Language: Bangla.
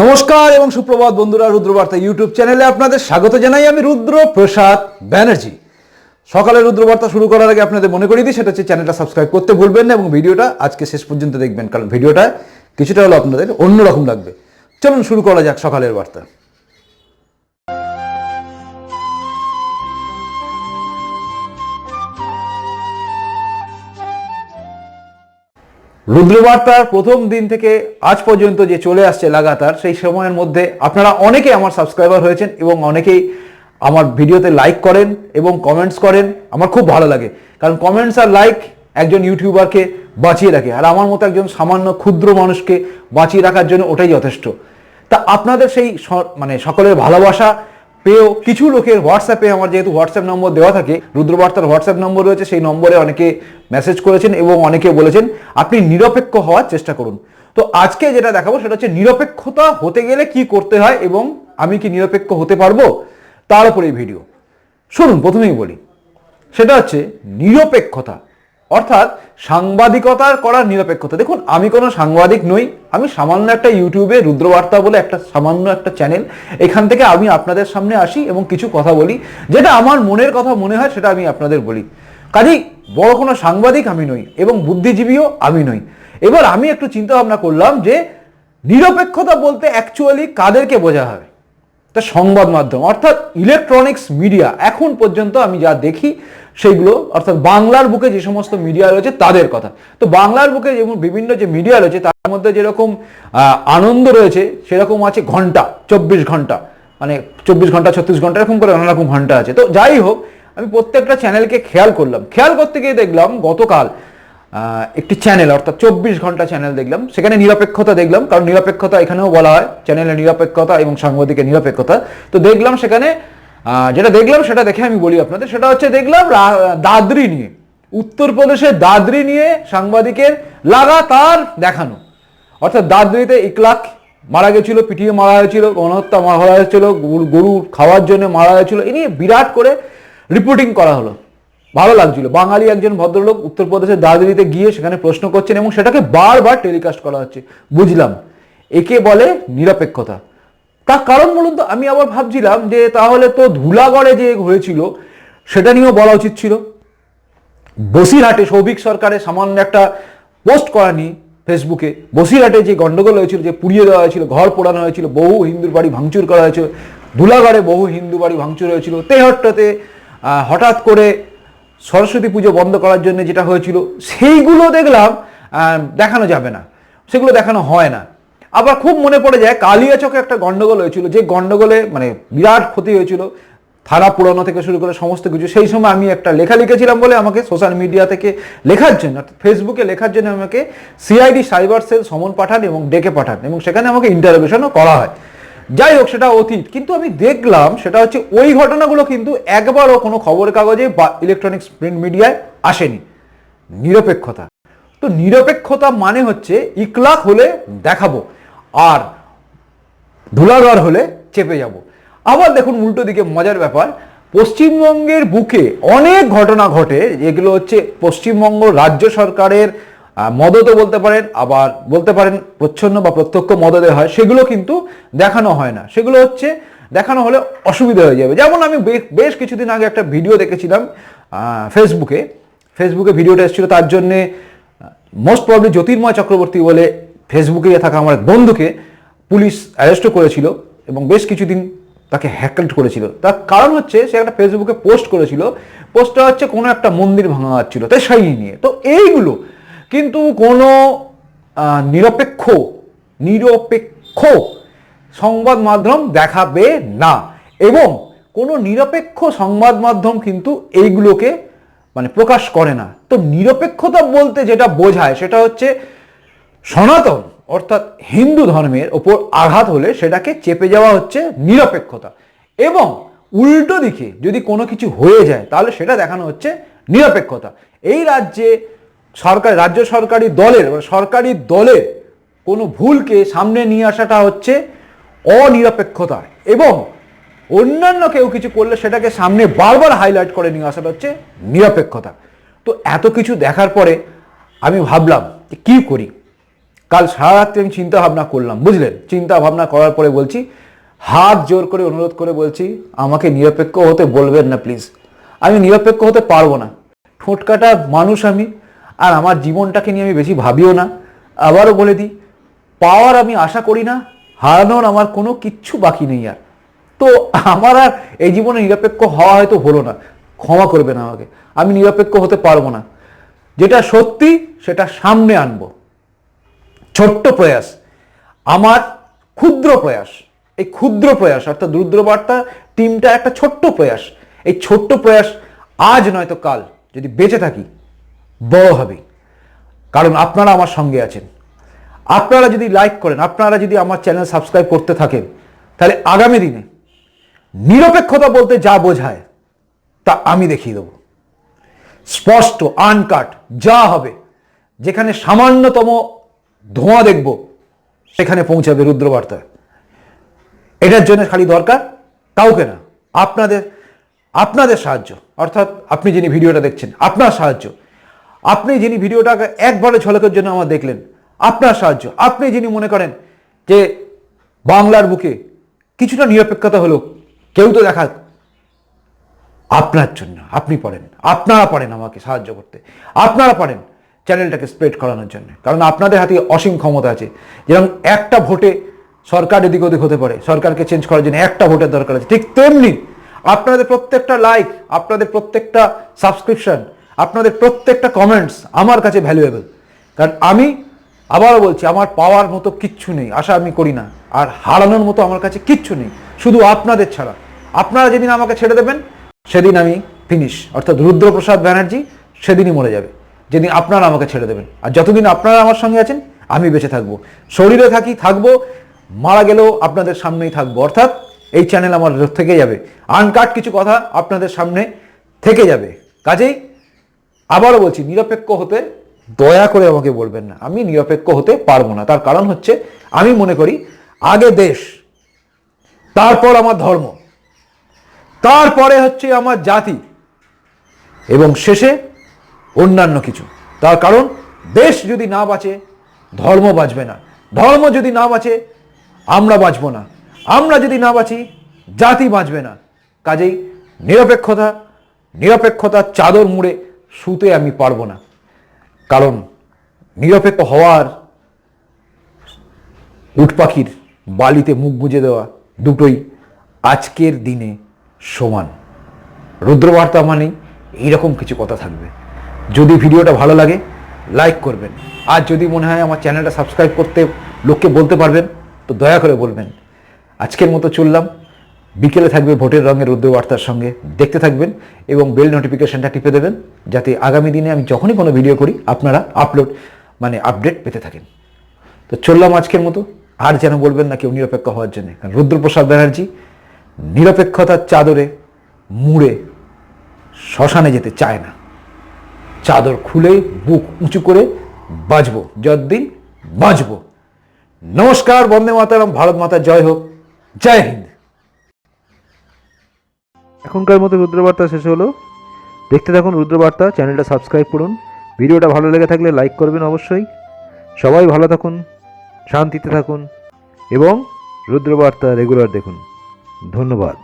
নমস্কার এবং সুপ্রভাত বন্ধুরা রুদ্রবার্তা ইউটিউব চ্যানেলে আপনাদের স্বাগত জানাই আমি রুদ্র প্রসাদ ব্যানার্জি। সকালে রুদ্রবার্তা শুরু করার আগে আপনাদের মনে করিয়ে দিই, সেটা হচ্ছে চ্যানেলটা সাবস্ক্রাইব করতে ভুলবেন না এবং ভিডিওটা আজকে শেষ পর্যন্ত দেখবেন, কারণ ভিডিওটা কিছুটা হলো আপনাদের অন্যরকম লাগবে। চলুন শুরু করা যাক সকালের বার্তা। রুদ্রবার্তার প্রথম দিন থেকে আজ পর্যন্ত যে চলে আসছে লাগাতার, সেই সময়ের মধ্যে আপনারা অনেকে আমার সাবস্ক্রাইবার হয়েছেন এবং অনেকেই আমার ভিডিওতে লাইক করেন এবং কমেন্টস করেন। আমার খুব ভালো লাগে। কারণ কমেন্টস আর লাইক একজন ইউটিউবারকে বাঁচিয়ে রাখে। আর আমার মতো একজন সামান্য ক্ষুদ্র মানুষকে বাঁচিয়ে রাখার জন্য ওটাই যথেষ্ট। তা আপনাদের সেই মানে সকলের ভালোবাসা পেয়েও কিছু লোকের হোয়াটসঅ্যাপে আমার যেহেতু হোয়াটসঅ্যাপ নম্বর দেওয়া থাকে, রুদ্রবার্তার হোয়াটসঅ্যাপ নম্বর রয়েছে, সেই নম্বরে অনেকে মেসেজ করেছেন এবং অনেকে বলেছেন, আপনি নিরপেক্ষ হওয়ার চেষ্টা করুন। তো আজকে যেটা দেখাবো সেটা হচ্ছে নিরপেক্ষতা হতে গেলে কি করতে হয় এবং আমি কি নিরপেক্ষ হতে পারব, তার উপরে এই ভিডিও শুনুন, প্রথমেই বলি, সেটা হচ্ছে নিরপেক্ষতা, অর্থাৎ সাংবাদিকতার করার নিরপেক্ষতা। দেখুন, আমি কোনো সাংবাদিক নই আমি সামান্য একটা ইউটিউবে রুদ্রবার্তা বলে একটা সামান্য একটা চ্যানেল, এখান থেকে আমি আপনাদের সামনে আসি এবং কিছু কথা বলি। যেটা আমার মনের কথা মনে হয়, সেটা আমি আপনাদের বলি। কাজেই বড় কোনো সাংবাদিক আমি নই এবং বুদ্ধিজীবীও আমি নই। এবার আমি একটু চিন্তা ভাবনা করলাম যে, নিরপেক্ষতা বলতে অ্যাকচুয়ালি কাদেরকে বোঝা হবে? তা সংবাদ মাধ্যম, অর্থাৎ ইলেকট্রনিক্স মিডিয়া এখন পর্যন্ত আমি যা দেখি সেইগুলো, অর্থাৎ বাংলার বুকে যে সমস্ত মিডিয়া রয়েছে তাদের কথা। তো বাংলার বুকে যেমন বিভিন্ন যে মিডিয়া রয়েছে, তার মধ্যে যেরকম আনন্দ রয়েছে, সেরকম আছে ঘণ্টা, চব্বিশ ঘণ্টা। মানে চব্বিশ ঘণ্টা, ছত্রিশ ঘণ্টা, এরকম করে নানা রকম ঘণ্টা আছে। তো যাই হোক, আমি প্রত্যেকটা চ্যানেলকে খেয়াল করলাম। খেয়াল করতে গিয়ে দেখলাম গতকাল একটি চ্যানেল অর্থাৎ চব্বিশ ঘণ্টা চ্যানেল দেখলাম। সেখানে নিরপেক্ষতা দেখলাম, কারণ নিরপেক্ষতা এখানেও বলা হয় চ্যানেলের নিরপেক্ষতা এবং সাংবাদিকের নিরপেক্ষতা। তো দেখলাম সেখানে যেটা দেখলাম সেটা দেখে আমি বলি আপনাদের, সেটা হচ্ছে দেখলাম দাদরি নিয়ে, উত্তরপ্রদেশের দাদরি নিয়ে সাংবাদিকের লাগাতার দেখানো। অর্থাৎ দাদরিতে ইকলাক মারা গেছিল, পিটিয়ে মারা হয়েছিল গণহত্যা মারা হয়েছিল গরু খাওয়ার জন্য মারা হয়েছিল এ নিয়ে বিরাট করে রিপোর্টিং করা হলো। ভালো লাগছিল। বাঙালি একজন ভদ্রলোক উত্তরপ্রদেশের দার্জিলিতে গিয়ে সেখানে প্রশ্ন করছেন এবং সেটাকে বারবার টেলিকাস্ট করা হচ্ছে। বুঝলাম। একে বলে নিরপেক্ষতা। তার কারণ বলুন তো, আমি আবার ভাবছিলাম যে তাহলে তো ধুলাগড়ে যে হয়েছিল, সেটা নিয়েও বলা উচিত ছিল। বসিরহাটে সৌভিক সরকারের সামান্য একটা পোস্ট করা নিয়ে ফেসবুকে। বসিরহাটে যে গন্ডগোল হয়েছিল, যে পুড়িয়ে দেওয়া হয়েছিল, ঘর পোড়ানো হয়েছিল, বহু হিন্দুর বাড়ি ভাঙচুর করা হয়েছিল। ধুলাগড়ে বহু হিন্দু বাড়ি ভাঙচুর হয়েছিল। তেহট্টতে হঠাৎ করে সরস্বতী পুজো বন্ধ করার জন্য যেটা হয়েছিল, সেইগুলো দেখলাম দেখানো যাবে না। সেগুলো দেখানো হয় না। আবার খুব মনে পড়ে যায়, কালিয়াচকে একটা গণ্ডগোল হয়েছিল। যে গণ্ডগোলে মানে বিরাট ক্ষতি হয়েছিল থানা পুরানো থেকে শুরু করে সমস্ত কিছু। সেই সময় আমি একটা লেখা লিখেছিলাম বলে আমাকে সোশ্যাল মিডিয়া থেকে লেখার জন্য ফেসবুকে লেখার জন্য আমাকে সিআইডি সাইবার সেল সমন পাঠান এবং ডেকে পাঠান এবং সেখানে আমাকে ইন্টারভিউশনও করা হয়। যাই হোক, সেটা অতীত। কিন্তু আমি দেখলাম সেটা হচ্ছে ওই ঘটনাগুলো কিন্তু একবারও কোনো খবর কাগজে বা ইলেকট্রনিক্স প্রিন্ট মিডিয়ায় আসেনি। নিরপেক্ষতা। তো নিরপেক্ষতা মানে হচ্ছে ইকলাক হলে দেখাবো আর ধুলাগড় হলে চেপে যাব। আবার দেখুন উল্টো দিকে মজার ব্যাপার, পশ্চিমবঙ্গের বুকে অনেক ঘটনা ঘটে, যেগুলো হচ্ছে পশ্চিমবঙ্গ রাজ্য সরকারের মদতও বলতে পারেন, আবার বলতে পারেন প্রচ্ছন্ন বা প্রত্যক্ষ মদতে হয়, সেগুলো কিন্তু দেখানো হয় না। সেগুলো হচ্ছে দেখানো হলে অসুবিধা হয়ে যাবে। যেমন আমি বেশ কিছুদিন আগে একটা ভিডিও দেখেছিলাম ফেসবুকে ফেসবুকে ভিডিওটা এসেছিল, তার জন্যে মোস্ট প্রবলি জ্যোতির্ময় চক্রবর্তী বলে ফেসবুকে থাকা আমার এক বন্ধুকে পুলিশ অ্যারেস্টও করেছিল এবং বেশ কিছুদিন তাকে হ্যাকেল করেছিল। তার কারণ হচ্ছে, সে একটা ফেসবুকে পোস্ট করেছিল। পোস্টটা হচ্ছে কোনো একটা মন্দির ভাঙা হচ্ছিল তাই সেই নিয়ে। তো এইগুলো কিন্তু কোনো নিরপেক্ষ নিরপেক্ষ সংবাদ মাধ্যম দেখাবে না। এবং কোনো নিরপেক্ষ সংবাদ মাধ্যম কিন্তু এইগুলোকে মানে প্রকাশ করে না। তো নিরপেক্ষতা বলতে যেটা বোঝায় সেটা হচ্ছে সনাতন, অর্থাৎ হিন্দু ধর্মের ওপর আঘাত হলে সেটাকে চেপে যাওয়া হচ্ছে নিরপেক্ষতা। এবং উল্টো দিকে যদি কোনো কিছু হয়ে যায়, তাহলে সেটা দেখানো হচ্ছে নিরপেক্ষতা। এই রাজ্যে সরকার, রাজ্য সরকারি দলের বা সরকারি দলের কোনো ভুলকে সামনে নিয়ে আসাটা হচ্ছে অনিরপেক্ষতা এবং অন্যান্য কেউ কিছু করলে সেটাকে সামনে বারবার হাইলাইট করে নিয়ে আসাটা হচ্ছে নিরপেক্ষতা। তো এত কিছু দেখার পরে আমি ভাবলাম যে কী করি? কাল সারা রাত্রি আমি চিন্তা ভাবনা করলাম, বুঝলেন? চিন্তা ভাবনা করার পরে বলছি, হাত জোর করে অনুরোধ করে বলছি, আমাকে নিরপেক্ষ হতে বলবেন না প্লিজ আমি নিরপেক্ষ হতে পারব না। ঠোঁটকাটা মানুষ আমি আর আমার জীবনটাকে নিয়ে আমি বেশি ভাবিও না। আবারও বলে দিই, পাওয়ার আমি আশা করি না, হারানোর আমার কোনো কিচ্ছু বাকি নেই আর। তো আমার আর এই জীবনে নিরপেক্ষ হওয়া হয়তো হলো না, ক্ষমা করবেন আমাকে। আমি নিরপেক্ষ হতে পারব না। যেটা সত্যি, সেটা সামনে আনব। ছোট্ট প্রয়াস, আমার ক্ষুদ্র প্রয়াস, এই ক্ষুদ্র প্রয়াস, অর্থাৎ রুদ্রবার্তা টিমটা একটা ছোট্ট প্রয়াস। এই ছোট্ট প্রয়াস আজ নয়তো কাল, যদি বেঁচে থাকি। বড় হবে। কারণ আপনারা আমার সঙ্গে আছেন। আপনারা যদি লাইক করেন, আপনারা যদি আমার চ্যানেল সাবস্ক্রাইব করতে থাকেন, তাহলে আগামী দিনে নিরপেক্ষতা বলতে যা বোঝায়, তা আমি দেখিয়ে দেবো। স্পষ্ট আনকাট যা হবে, যেখানে সামান্যতম ধোঁয়া দেখব, সেখানে পৌঁছাবে রুদ্রবার্তা এটার জন্য খালি দরকার কাউকে না, আপনাদের আপনাদের সাহায্য। অর্থাৎ আপনি যিনি ভিডিওটা দেখছেন, আপনার সাহায্য। আপনি যিনি ভিডিওটাকে একবারে ঝলকের জন্য আমার দেখলেন, আপনার সাহায্য। আপনি যিনি মনে করেন যে বাংলার বুকে কিছুটা নিরপেক্ষতা হলো কেউ তো দেখা আপনার জন্য, আপনি পারেন আপনারা পারেন আমাকে সাহায্য করতে। আপনারা পারেন চ্যানেলটাকে স্প্রেড করানোর জন্য, কারণ আপনাদের হাতে অসীম ক্ষমতা আছে। যেরকম একটা ভোটে সরকার এদিক ওদিক হতে পারে, সরকারকে চেঞ্জ করার জন্য একটা ভোটের দরকার আছে, ঠিক তেমনি আপনাদের প্রত্যেকটা লাইক আপনাদের প্রত্যেকটা সাবস্ক্রিপশন আপনাদের প্রত্যেকটা কমেন্টস আমার কাছে ভ্যালুয়েবল কারণ আমি আবারও বলছি, আমার পাওয়ার মতো কিচ্ছু নেই, আশা আমি করি না। আর হারানোর মতো আমার কাছে কিচ্ছু নেই, শুধু আপনাদের ছাড়া। আপনারা যেদিন আমাকে ছেড়ে দেবেন, সেদিন আমি ফিনিশ অর্থাৎ রুদ্রপ্রসাদ ব্যানার্জি সেদিনই মরে যাবে, যেদিন আপনারা আমাকে ছেড়ে দেবেন। আর যতদিন আপনারা আমার সঙ্গে আছেন, আমি বেঁচে থাকব। শরীরে থাকি, থাকব, মারা গেলেও আপনাদের সামনেই থাকব। অর্থাৎ এই চ্যানেল আমার থেকে যাবে। আনকাট কিছু কথা আপনাদের সামনে থেকে যাবে। কাজেই আবারও বলছি, নিরপেক্ষ হতে দয়া করে আমাকে বলবেন না। আমি নিরপেক্ষ হতে পারব না। তার কারণ হচ্ছে, আমি মনে করি, আগে দেশ, তারপর আমার ধর্ম, তারপরে হচ্ছে আমার জাতি, এবং শেষে অন্যান্য কিছু। তার কারণ, দেশ যদি না বাঁচে, ধর্ম বাঁচবে না। ধর্ম যদি না বাঁচে, আমরা বাঁচব না। আমরা যদি না বাঁচি, জাতি বাঁচবে না। কাজেই নিরপেক্ষতা, নিরপেক্ষতার চাদর মুড়ে শুতে আমি পারব না। কারণ নিরপেক্ষ হওয়ার উট পাখির বালিতে মুখ গুজে দেওয়া দুটোই আজকের দিনে সমান। রুদ্রবার্তা মানেই এইরকম কিছু কথা থাকবে। যদি ভিডিওটা ভালো লাগে লাইক করবেন। আর যদি মনে হয় আমার চ্যানেলটা সাবস্ক্রাইব করতে লোককে বলতে পারবেন, তো দয়া করে বলবেন। আজকের মতো চললাম। বিকেলে থাকবে ভোটের রঙের রুদ্রবার্তার সঙ্গে। দেখতে থাকবেন এবং বেল নোটিফিকেশনটা টিপে দেবেন, যাতে আগামী দিনে আমি যখনই কোনো ভিডিও করি, আপনারা আপলোড মানে আপডেট পেতে থাকেন। তো চললাম আজকের মতো। আর যেন বলবেন না কেউ নিরপেক্ষ হওয়ার জন্য। কারণ রুদ্রপ্রসাদ ব্যানার্জি নিরপেক্ষতার চাদরে মুড়ে শ্মশানে যেতে চায় না। চাদর খুলে বুক উঁচু করে বাঁচবো যতদিন বাঁচবো নমস্কার, বন্দে মাতারাম, ভারত মাতা, জয় হোক। জয় হিন্দ। এখনকার মতো রুদ্রবার্তা শেষ হলো। দেখতে থাকুন রুদ্রবার্তা, চ্যানেলটা সাবস্ক্রাইব করুন। ভিডিওটা ভালো লেগে থাকলে লাইক করবেন অবশ্যই। সবাই ভালো থাকুন, শান্তিতে থাকুন এবং রুদ্রবার্তা রেগুলার দেখুন। ধন্যবাদ।